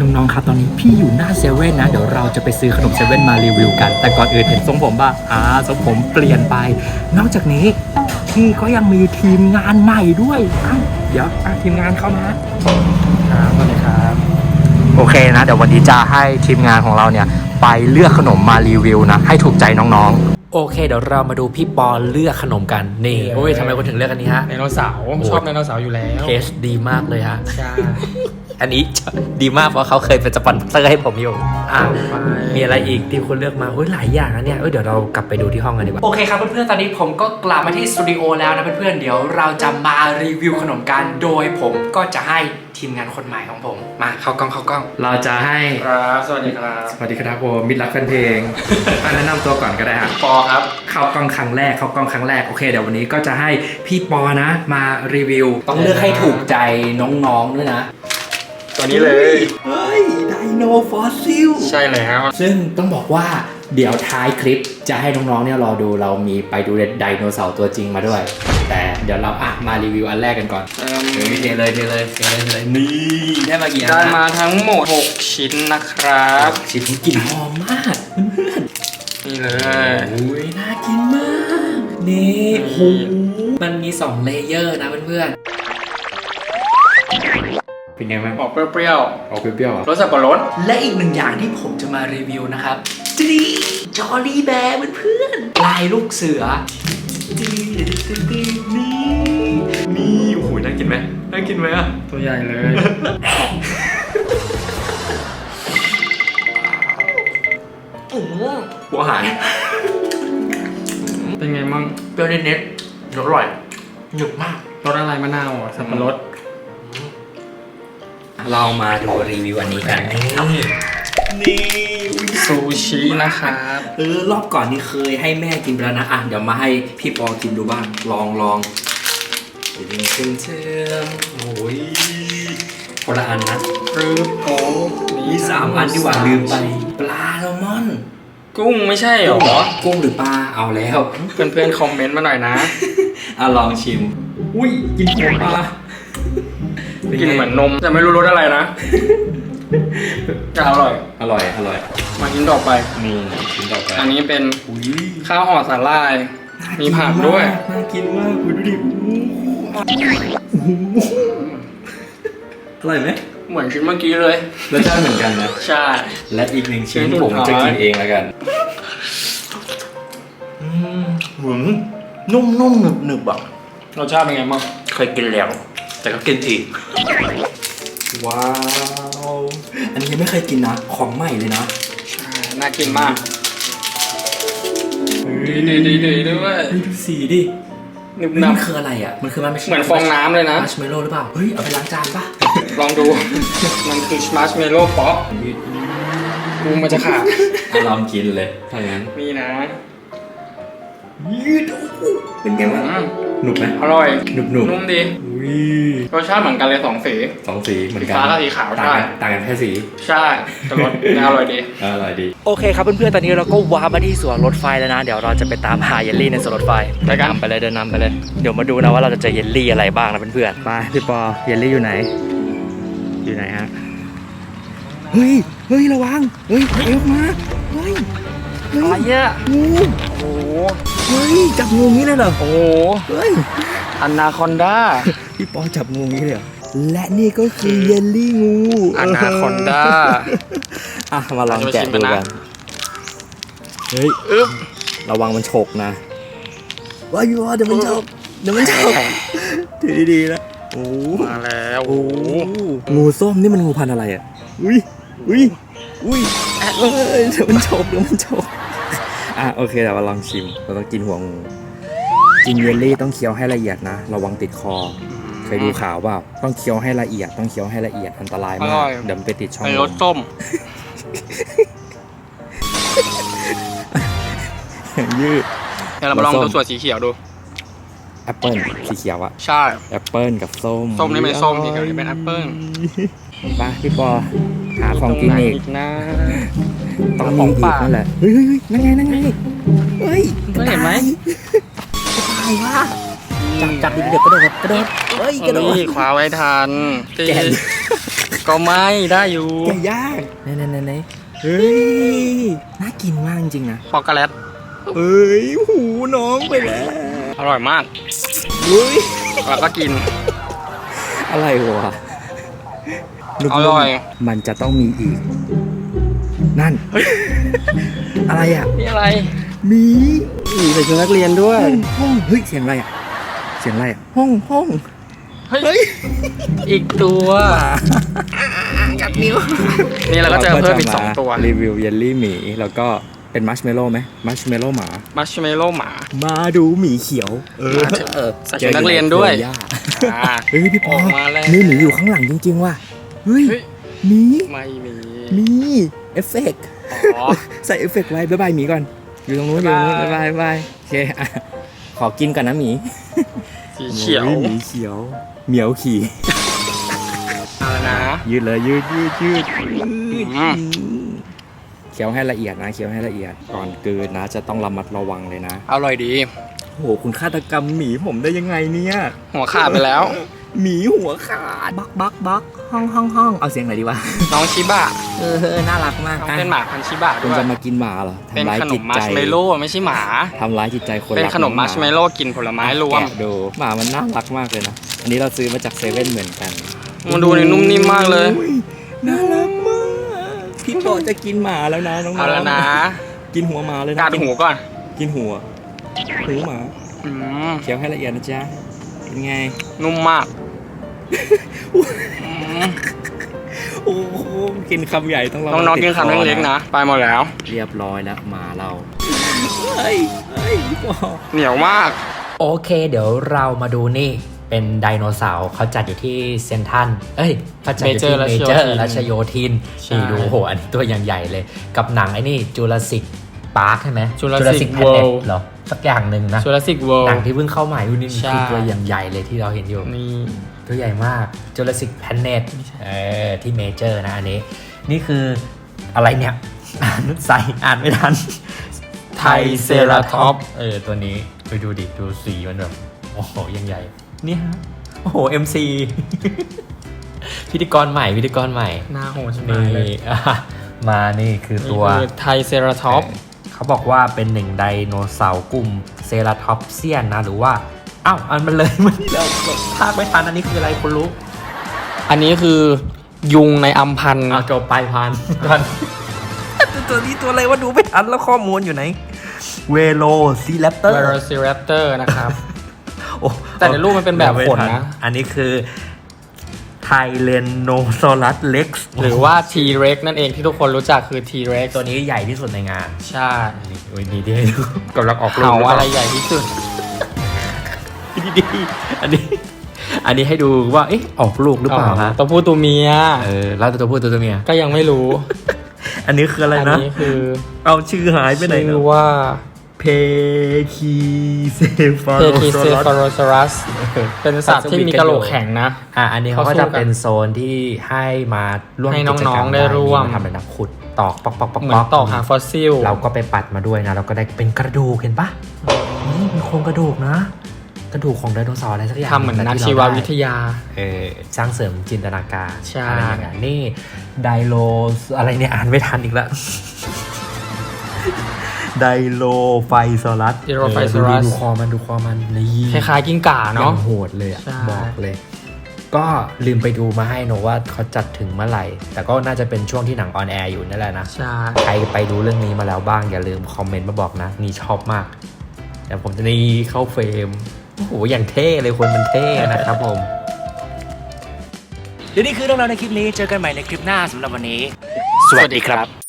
น้องๆ ครับ ตอนนี้พี่อยู่หน้าเซเว่นนะ เดี๋ยวเราจะไปซื้อขนมเซเว่นมารีวิวกัน แต่ก่อนอื่นเห็นทรงผมป่ะอ่าทรงผมเปลี่ยนไป นอกจากนี้พี่ก็ยังมีทีมงานใหม่ด้วยอ้าวเดี๋ยวอะทีมงานเข้ามาครับสวัสดีครับ โอเคนะ เดี๋ยววันนี้จะให้ทีมงานของเราเนี่ย ไปเลือกขนมมารีวิวนะ ให้ถูกใจน้องๆ โอเค เดี๋ยวเรามาดูพี่ปอเลือกขนมกันนี่โอ้ยทำไมคนถึงเลือกอันนี้ฮะไดโนเสาร์ชอบไดโนเสาร์อยู่แล้วเทสดีมากเลยฮะใช่อันนี้ดีมากเพราะเขาเคยเป็นสปอนเซอร์ให้ผมอยู่ อะ มีอะไรอีกที่คุณเลือกมาเฮ้ยหลายอย่างนะเนี่ยเอ้ยเดี๋ยวเรากลับไปดูที่ห้องกันดีกว่า โอเคครับเพื่อนๆ ตอนนี้ผมก็กลับมาที่สตูดิโอแล้วนะเพื่อนๆ เดี๋ยวเราจะมารีวิวขนมกัน โดยผมก็จะให้ทีมงานคนใหม่ของผม มาเข้ากล้องเข้ากล้องเราจะให้ครับสวัสดีครับสวัสดีครับผมมิตรรักแฟนเพลงอะแนะนำตัวก่อนก็ได้ฮะปอครับ เข้ากล้องครั้งแรกเข้ากล้องครั้งแรกโอเคเดี๋ยววันนี้ก็จะให้พี่ปอนะ มารีวิวต้องเลือกให้ถูกใจน้องๆด้วยนะ ตัวนี้เลย เฮ้ยไดโนฟอสซิล ใช่แล้วซึ่งต้องบอกว่าเดี๋ยวท้ายคลิปจะให้น้องๆเนี่ยรอดูเรามีไปดูไดโนเสาร์ตัวจริงมาด้วย แต่เดี๋ยวเราอะมารีวิวอันแรกกันก่อนเอิ่มเฮ้ยเทเลยเทเลยเทเลยเทเลยนี่ได้มากี่อันได้นะมาทั้งหมด 6 ชิ้นนะครับ ชิ้นนี้กลิ่นหอมมากเพื่อนนี่เลๆยโอ้ยน่ากินมาก นี่โอ้โหมันมีสองเลเยอร์นะเพื่อนๆเป็นไงบ้างออกเปรี้ยวออกเปรี้ยวๆรสสับปะรดและอีกหนึ่งอย่างที่ผมจะมารีวิวนะครับจีจอรี่แบร์เพื่อนๆลายลูกเสือ นี่นี่โอ้โหน่ากินไหมน่ากินไหมอะตัวใหญ่เลยอือหัวหายเป็นไงมั่งเปรี้ยวเน็ตๆอร่อยหนึบมากรสอะไรมะนาวอะสับปะรดเรามาดูรีวิวอันนี้กันนี่นี่ ซูชินะครับเออรอบก่อนนี่เคยให้แม่กินไปแล้วนะอะเดี๋ยวมาให้พี่ปอกินดูบ้างลองลองเชื่อมเชื่อมเชื่อมโอ้ยคนละอันนะปรึบโอ้มีสามอันที่หว่าลืมไป ปลาแซลมอน กุ้งไม่ใช่เหรกุ้งเหรออกุ้งหรือปลาเอาแล้วเพื่อนๆคอมเมนต์มาหน่อยนะอะลองชิม อุ้ยกินหัวปลากลินเหมือนนมแต่ไม่รู้รสอะไรนะ จะอร่อย อร่อย อร่อย มาชิ้นต่อไป นี่ชิ้นต่อไปอันนี้เป็นอุ้ยข้าวห่อสาลาย มีผักด้วย น่ากินมากคุณดูดิโอ้โหอร่อยไหมเหมือนชิ้นเมื่อกี้เลยรสชาติเหมือนกันนะ ใช่ และอีกหนึ่งชิ้นชิ้นสุผดมท้ายจะกินเองแล้วกันอืมหวงนุ่มนุ่มหนึบหนึบอะรสชาติเป็นไงบ้างเคยกินแล้ว แต่ก็กินอีก ว้าว อันนี้ยังไม่เคยกินนะ ของใหม่เลยนะใช่น่ากินมากดีดีดีดีด้วยเฮ้ยดูสีดินึบเฮ้ยนัมับนคืออะไรอะ มันคือมันไม่ใช่เหมือนฟองน้ำเลยนะมัชเมลโล่หรือเปล่า เฮ้ย เอาไปล้างจานปะลองดู มันคือมาร์ชเมลโล่ป๊อปกูมันจะขาดอะลองกินเลยถ้าอย่างนั้นนี่นะยืดโอ้โหเป็นไงบ้างอืมหนุกไหมอร่อยหนุบหนุบนุ่มดีอุ้ย รสชาติเหมือนกันเลยสองสี สองสีเหมือนกันฟ้ากับสีขาวต่างใช่กันต่างกันแค่สีใช่แต่รสเนี่ยอร่อยดีอร่อยดี โอเคครับเพื่อนๆ ตอนนี้เราก็ว้ามาที่สวนรถไฟแล้วนะ เดี๋ยวเราจะไปตามหาเยลลี่ในสวนรถไฟไปกันนำไปเลยเดินนำไปเลย เดี๋ยวมาดูนะว่าเราจะเจอเยลลี่อะไรบ้างนะเพื่อนๆ ไปพี่ปอเยลลี่อยู่ไหน อยู่ไหนฮะ เฮ้ย เฮ้ยระวัง เฮ้ยเอฟมา เฮ้ย เฮ้อะไรยเนี่ยงูโอ้โห เฮ้ยจับงูงี้เลยเหรอ โอ้โห เฮ้ย อนาคอนด้าพี่ปอจับงูงี้เลยเหรอและนี่ก็คือเยลลี่งูอนาคอนด้าอะมาลองแกะเราจะมาชิมกัดูนนะกันเฮ้ยอึ๊บระวังมันฉกนะว้ายว้าเดี๋ยวมันฉกเดี๋ยวมันฉกถือดีๆนะโอ้มาแล้วโหงูส้มนี่มันงูพันธุ์อะไรอะอุ้ยอุ้ยอุ้ยเอ้ยเดี๋ยวมันฉกเดี๋ยวมันฉกอะโอเคเดี๋ยวมาลองชิมเราต้องกินหัวงู กินเยลลี่ต้องเคี้ยวให้ละเอียดนะ ระวังติดคอ เคยดูข่าวเปล่าต้องเคี้ยวให้ละเอียดต้องเคี้ยวให้ละเอียดอันตรายมากเดี๋ยวมันไปติดช่องไอลรมสส้มยืด เดี๋ยวเรามาลองรสส้ดูมส่วนสีเขียวดู แอปเปิ้ลสีเขียวอะใช่ แอปเปิ้ลกับส้มส้มนี่เป็นส้มสีเขียวนี่เป็นแอปเปิ้ล ไปพี่ปอหาของกินอีกตรงไหนะ ต้องขมีองอีกป่านั่นแหละ เฮ้ยเฮ้ยเฮ้ยนั่นไงนั่นไง เฮ้ยไม่เห็นไหม กระต่าย วะจับจับดิเดี๋ยวกระโดดกระโดดเฮ้ยกระโดดนี่คว้าไว้ทันตีแกะกก็ไม่ได้อยู่แกะย่างไหนไหนไหนไหนเฮ้ยน่ากินมากจริงๆนะช็อกโกแลตเอ้ยหูน้องไปแล้วอร่อยมากเฮ้ยแล้วก็กิน อะไรวะนึกอว่าร่อย มันจะต้องมีอีก นั่น อะไรอะนี่อะไร มีมีใส่ชุดนักเรียนด้วยห้องห้องเฮ้ยเสียงอะไรอะ เสียงอะไรอะ ห้องห้องเฮ้ยเฮ้ย อีกตัวกัดนิ้ว นี่เราก็เจอเพิ่มอีกสองตัว รีวิวเยลลี่หมี แล้วก็เป็นมัชเมลโล่ไหมมัชเมลโล่หมา มัชเมลโล่หมา มาดูหมีเขียว เออมาเถอะเออใส่ชุดนักเรียนด้วยจออในเครือญาติอ่าเฮ้ยพี่ปอออกมาแล้วมีหมีอยู่ข้างหลังจริงๆว่ะ เฮ้ยเฮ้ยหมีไม่มีมีเอฟเฟกต์อ๋อใส่เอฟเฟกต์ไว้บ๊ายบายหมีก่อน อยู่ตรงนู้นอยู่ตรงนู้นบ๊าบ๊ายยบาบายยบ๊ายบายโอเคอะขอกินก่อนนะหมีสีเขียวโอ้หมีเขียว เหมียวขี่อะไรนะยืดเลยยืดยืดยืดอืมเคี้ยวให้ละเอียดนะเคี้ยวให้ละเอียดก่อนกลืนนะ จะต้องระมัดระวังเลยนะอร่อยดี โอ้โหคุณฆาตกรรมหมีผมได้ยังไงเนี่ยหัวขาดไปแล้ว หมีหัวขาดบักบักบักห้องห้องห้องเอาเสียงไหนดีวะน้องชิบะ เออ น่ารักมากน้องเป็นหมาพันธุ์ชิบะคุด้ณวยจะมากินหมาเหรอเป็นทำร้ายขนจิมตมัใจชเมลโล่ไม่ใช่หมา ทำร้ายจิตใจคนเป็นรักขนมองหมัชเมลโล่กินผลไม้รวมแกะดูหมามันน่ารักมากเลยนะอันนี้เราซื้อมาจากเซเว่นเหมือนกันมันดูนี่นุ่มนิ่มมากเลยโอ้น่ารักมากพี่โตจะกินหมาแล้วนะน้องๆเอาแล้วนะกินหัวหมาเลยนะกัดหูก่อนกินหัวหูหมาอืมเคี้ยวให้ละเอียดนะจ๊ะเป็นไง นุ่มมากอืม โอ้โหกินคำใหญ่ต้องระวัน้องๆกินติดคำเล็กๆนะ ไปหมดแล้ว เรียบร้อยแล้วหมาเราเฮ้ยเฮ้ยพี่ปอเหนียวมาก โอเค เดี๋ยวเรามาดูนี่เป็นไดโนเสาร์เขาจัดอยู่ที่เซนทรันเอ้ยเขาจัดอยู่ที่ Major เมเจอร์รัรัชชโยโยธิธินนใช่นี่ดูโอ้โหอันนี้ตัวอย่างใหญ่เลย กับหนังไอ้นี่จูราสสิกปาร์คใช่ไหม Jurassic Jurassic Planet World เหรอสักอย่างหนึ่งนะจูราสสิกเวิลหนังด์ที่เพิ่งเข้าใหม่ดูนี่ใช่คือตัวอย่างใหญ่เลยที่เราเห็นอยู่นี่ ตัวใหญ่มาก Jurassic Planet เออที่เมเจอร์นะอันนี้ นี่คืออะไรเนี่ยอ่านใส่อ่านไม่ทันไทยเซราท็อปเออตัวนี้ไปดูดิ ดูสีมันแบบ โอ้โห ยังใหญ่ นี่ฮะ โอ้โห MC พิธีกรใหม่พิธีกรใหม่ หน้าโหดใช่ไหมนี่เลยอะมานี่คือนี่ตัวคือไทยเซราท็อปเออเขาบอกว่าเป็นหนึ่งไดโนเสาร์กลุ่มเซราทอปเซียนนะ หรือว่า อ้าวอันมันเลยมันนี่แล้วภาคไม่ทันอันนี้คืออะไรคุณรู้อันนี้คือยุงในอัมพันธ์เอาจบไปพันพันตัวนี้ตัวอะไรว่าดูไม่ทันแล้วข้อมูลอยู่ไหน เวโลซีแรปเตอเวร์โรซิรัปเตอร์นะครับโอ้แต่ในรูปมันเป็นแบบขนนะ อันนี้คือไทเลนโนซอรัสเล็กซ์หรือว่า T-Rex นั่นเองที่ทุกคนรู้จักคือ T-Rex ตัวนี้ใหญ่ที่สุดในงาน ใช่นี่โอ้ยนี่ที่ให้ดูกำลังออกลูกเขาหรือเปอะไรล่าใหญ่ที่สุด ดีๆอันนี้ อันนี้ให้ดูว่าเอ๊ะออกลูกหรือเปล่าฮะตัวผู้ตัวเมียเออแล้วตัวผู้ตัวเมียก็ยังไม่รู้ อันนี้คืออะไรอันะนี้คือ เอาชื่อหายไปไหนชื่นะอว่าเพคีเซฟาเพโรทิซเซอฟารัสโรซอรัสเป็นสัตว์ที่มีกระโหลกแข็งนะ อะอันนี้เขาก็เขาสู้กัจะนเป็นโซนที่ให้มาร่วมให้น้องๆกิจกรรมได้ร่วมาทำเป็นนักขุดตอกปอกปอกปอกเหมือนตอกหาฟอสซิล เราก็ไปปัดมาด้วยนะ เราก็ได้เป็นกระดูกเห็นปะนี่เป็นโครงกระดูกนะ กระดูกของไดโนเสาร์อะไรสักอย่างทำเหมือนนักชีววิทยาเออสร้างเสริมจินตนาการใช่อะไรอย่างเงี้ยนี่ไดโลอะไรเนี่ยอ่านไม่ทันอีกแล้วไดโลไฟซอรัสไดโลไฟซอรัสเดูคอมันดูคอมันนี่คล้ายๆกิ้งก่ายัเนาะงโหดเลยอะใช่บอกเลย ก็ลืมไปดูมาให้โนว่าเขาจัดถึงเมื่อไหร่ แต่ก็น่าจะเป็นช่วงที่หนังออนแอร์อยู่นั่นแหละนะใช่ใครไปดูเรื่องนี้มาแล้วบ้างอย่าลืมคอมเมนต์มาบอกนะ นี่ชอบมากเดี๋ยวผมจะนี่เข้าเฟรม โอ้โหอย่างเท่เลยคนมันเท่นะครับผมเดี๋ยวนี้คือเรื่องราวในคลิปนี้เจอกันใหม่ในคลิปหน้าสำหรับวันนี้ สวัสดีครับ